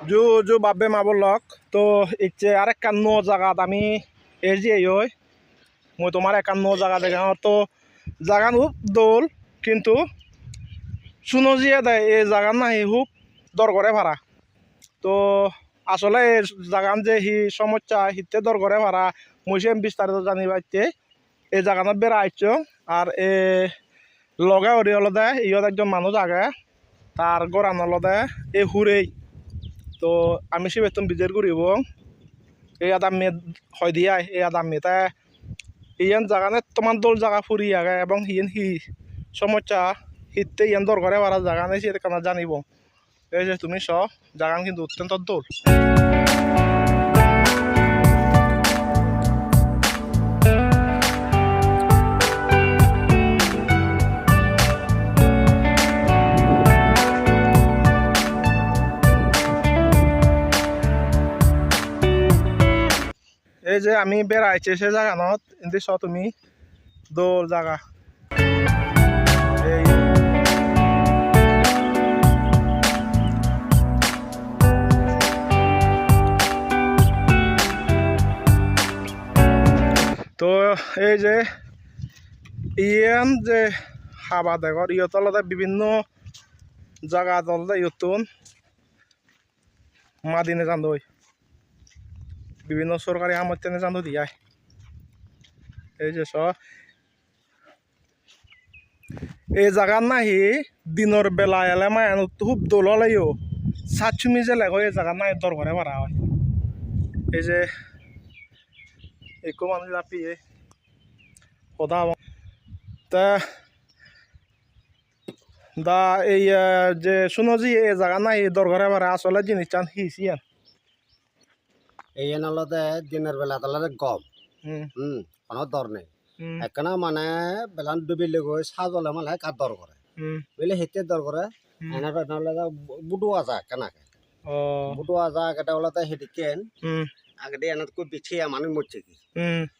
জু জু বাবে মাবলক তো ইচ্ছে আর এক কান্ন জায়গাত আমি যে এই মই তোমার একান্ন জায়গা দেখাও তো জাগান খুব দোল, কিন্তু শুনো জিয়া দেয় এই জাগান নাহি খুব দর করে ভাড়া। তো আসলে এই জাগান যে হি সমস্যা, হিতে দর করে ভাড়া, মই সে বিস্তারিত জানিবা ইচ্ছে এই জাগানত বেড়া আইছ, আর এ লগে অরি অলদে ইয়ত একজন মানুষ আগে তার গড়ান অলদে এই হুরেই তো আমি সে বেতন বিজের করিব এই আদাম মেয়ে হয় দিয়া, এই আদাম মেয়েটা ইয়ান জাগানে তোমার দল জায়গা ফুরি আগে এবং হিয়েন হি সমস্যা হিতে ইয়ান দর ঘরে বাড়া জাগা নেই সে কেন জানিব। এই যে তুমি স জাগান কিন্তু অত্যন্ত দোল এই যে আমি বেড়াইছি সে কিন্তু স তুমি দোল জাগা। তো এই যে ইয়ান যে হাবা দেখর ইয়ত আলাদা বিভিন্ন জায়গা আলাদা ইয়তুন মাদিনে জানদই। বিভিন্ন সরকারি আমার তেনে জানো দিয়াই এই যে স এই জাগার নাহি দিনের বেলা এলে মায়ানো খুব দোল লাইও সাতচুমি যে লেগো এই জাগার নাই দর করে মারা হয়। এই যে, একো মানুষ লাপিয়ে কথা তা, দা এই যে, শুনো যে এই জায়গা নাই দর করে মারা আসলে জিনিস চান হিসিয়ান এই এনালতে দিনের বেলা তাহলে গম। হুম। কোনো দর নেই। একখানা মানে বেলান ডুবিলে গৈ চাহ জ্বলে মানে কাঠ দৰ কৰে। বুজিলে সেইতে দৰ কৰে। হুম। এনে এনেহ'লে বুটোৱা যায় কেনেকে। বুটোৱা যায় কেইটা ওলাতে হুম। আগতে এনেকৈ বিঠিয়া মানুহ মরছে কি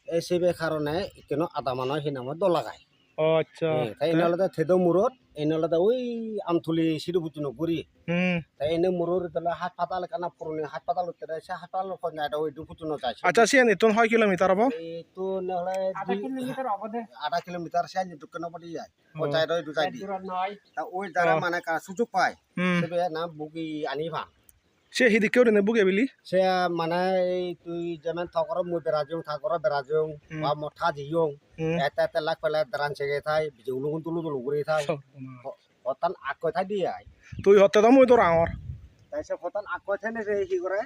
এই সেই কারণে কেন আধা মানুহ সেই নামত দলাগায় ও আচ্ছা। এনেহ'লে থেদ মূৰত এনেহ'লে ওই আমথলি বুটি নকৰি হুম। তাই এনে মূৰৰ তাহলে হাত পাতাল কানা পুৰণি হাত পাতাল সে হাত পাতাল সন্ধ্যা ওইটো ফুটো নযাইছে আচ্ছা সিয়ান ইতুন হয় কিলোমিটার হব? এইটো নহ'লে আধা কিলোমিটার অবধে আধা কিলোমিটাৰ চাই দোকান পাতি যায়। ও। ওই দুটাই দিয়ে দূর নয় তা ওই দ্বারা মানে কা- সুযোগ পায়। হুম। সে না বুকি আনি ভান সে হিদিকেও রেনে বুকে বিলি? সে মানে এই তুই যেমন থকর মুই বেড়াজং থাকর হুম। বা মঠা হুম এটা এটা লাখ পেলে দারান সেগে থাই বিজুলুগুন তুলু তুলু করে থাই হতান আকৈ থাই দিয়ে আই। তুই হতে তো মুই তো রাঙর তাই সে হতান আকৈ থাই নে কি করে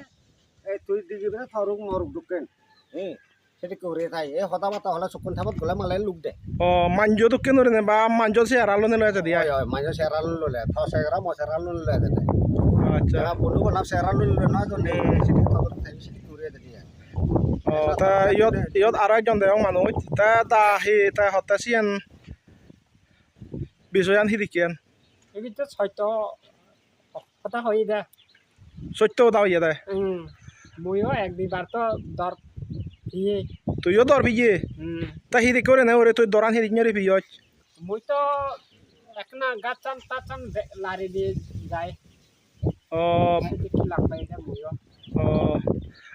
এই তুই দি দিবি থরুক মরুক ঢুকেন এ সেটি করে থাই এই হতা মাতা হলে চকুন থাবত গলে মালে লুক দে। ও মাঞ্জ তো কেন রেনে বা মাঞ্জ সে আড়ালো নিলে আছে দিয়া? হয় হয় মাঝে সেরাল ললে থ সেগরা ম সেরাল ললে দে। আচ্ছা। বন্ধু বান্ধব সেরাল না তো নেই সেটি থবত থাই সেটি করে দে দিয়ে ও তা ইয়ত ইয়ত আর একজন দেও মানুষ তা তা হি তা হতে সিয়ান বিষয়ান হিদিকেন এই তো হয়তো কথা হয়ে দে সত্য দাও ইয়ে দেয়। হুম মইও এক দুইবার তো দর দিয়ে। তুইও দর বিয়ে? হুম তা হিদিকেও রেনে ওরে তুই দরান হিদিক নিয়ে বিয়ে মই তো একনা গাছাম তাচাম লারি দিয়ে যায়।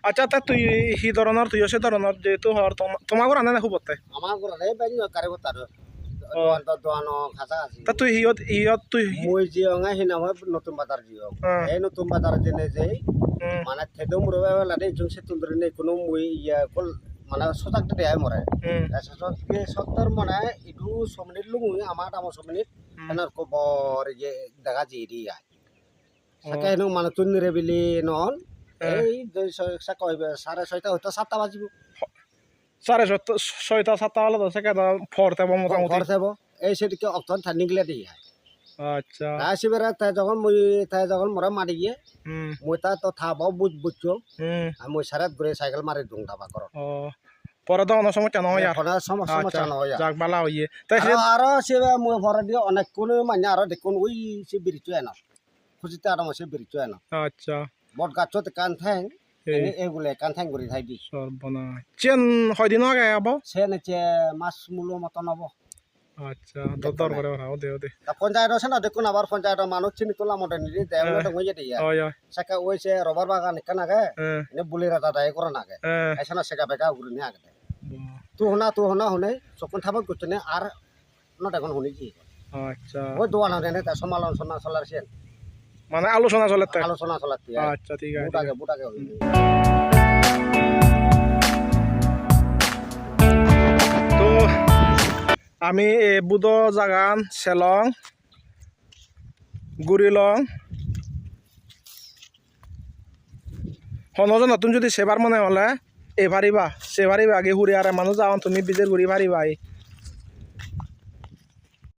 আচ্ছা তা তুই হি ধরনের তুইও সে ধরনের যেহেতু হর তোমাকে রান্না না খুব আমার ঘরে বেñ কারে তার ও। দোয়ান দোয়ান খাসা আছে তা তুই হিয়ত ইয়ত তুই মই জিয়ঙা হিনা হয় নতুন জিয়ং হ্যাঁ। এই নতুন বাজার জেনে যে মানে থেদো মুরবে লাদে জুং সে তুন্দরে নেই কোনো মই ইয়া কল মানে সজাক দে আই মরে সত্তর মানে ইটু সমনিত লুঙু আমার আমার সমনিত এনার কো বর যে দেখা জি দি আই সাকে হেনো মানে তুন্নিরে বিলি নন হ্যাঁ। এই সা কইবে সাড়ে ছয়টা হয়তো সাতটা বাজিব সাড়ে ছয়টা সাতটা হলে তো সেটা ফরতে মোটামুটি ঘর থাকব এই সেদিকে অক্তন ঠান্ডি গিলে দি আই আচ্ছা আসিবারে তাই যখন মই তাই যখন মোরা মারি গিয়ে মই তা তো থাব বুঝ বুঝছ আর মই সারাত ঘুরে সাইকেল মারি দুং থাবা কর পরে তো অন্য সমস্যা নহয় আর এখন সমস্যা আচ্ছা নয় যাক বালা হইয়ে তাই আরও সে মই ভরা দিয়ে অনেক কোন মানে আরও দেখুন ওই সে বিরিচু এনা খুশিতে আরও সে বিরিচু এনা আচ্ছা। বট গাছত কান এই এগুলো কান ঠ্যাং করে থাই দি সর্বনাশ। চেন হয় দিন আগে আবো? সে নেচে মাছ মূল্য মতন হব আচ্ছা দর করে ওরা দে দে তা পঞ্চায়েত আছে না দেখুন আবার পঞ্চায়েতের মানুষ চিনি তোলা মতো নিদি দেওয়া তো হয়ে যেতে ওই ওই সেকা ওই সে রবার বাগান কেন আগে হ্যাঁ। এনে বুলি রাজা দায় করে না আগে। হ্যাঁ। এসে না সেকা বেকা ঘুরে নিয়ে আগে তু হনা তু হনা হনে চকুন থাবত করছে না আর নট এখন শুনি কি আচ্ছা। ওই দোয়ান হনে তা সমালোচনা চলারছেন মানে আলোচনা চলে আলোচনা চলাতে আচ্ছা ঠিক আছে বুটাকে বুটাকে হইনি তো আমি বুধ জাগান চেলং গুৰিলং। সনজ নতুন যদি সেবার মনে হলে এ পারিবা সে পারিবা আগে ঘুরে আর মানুষ যাওয়ান তুমি বিজের ঘুরি পারিবা এই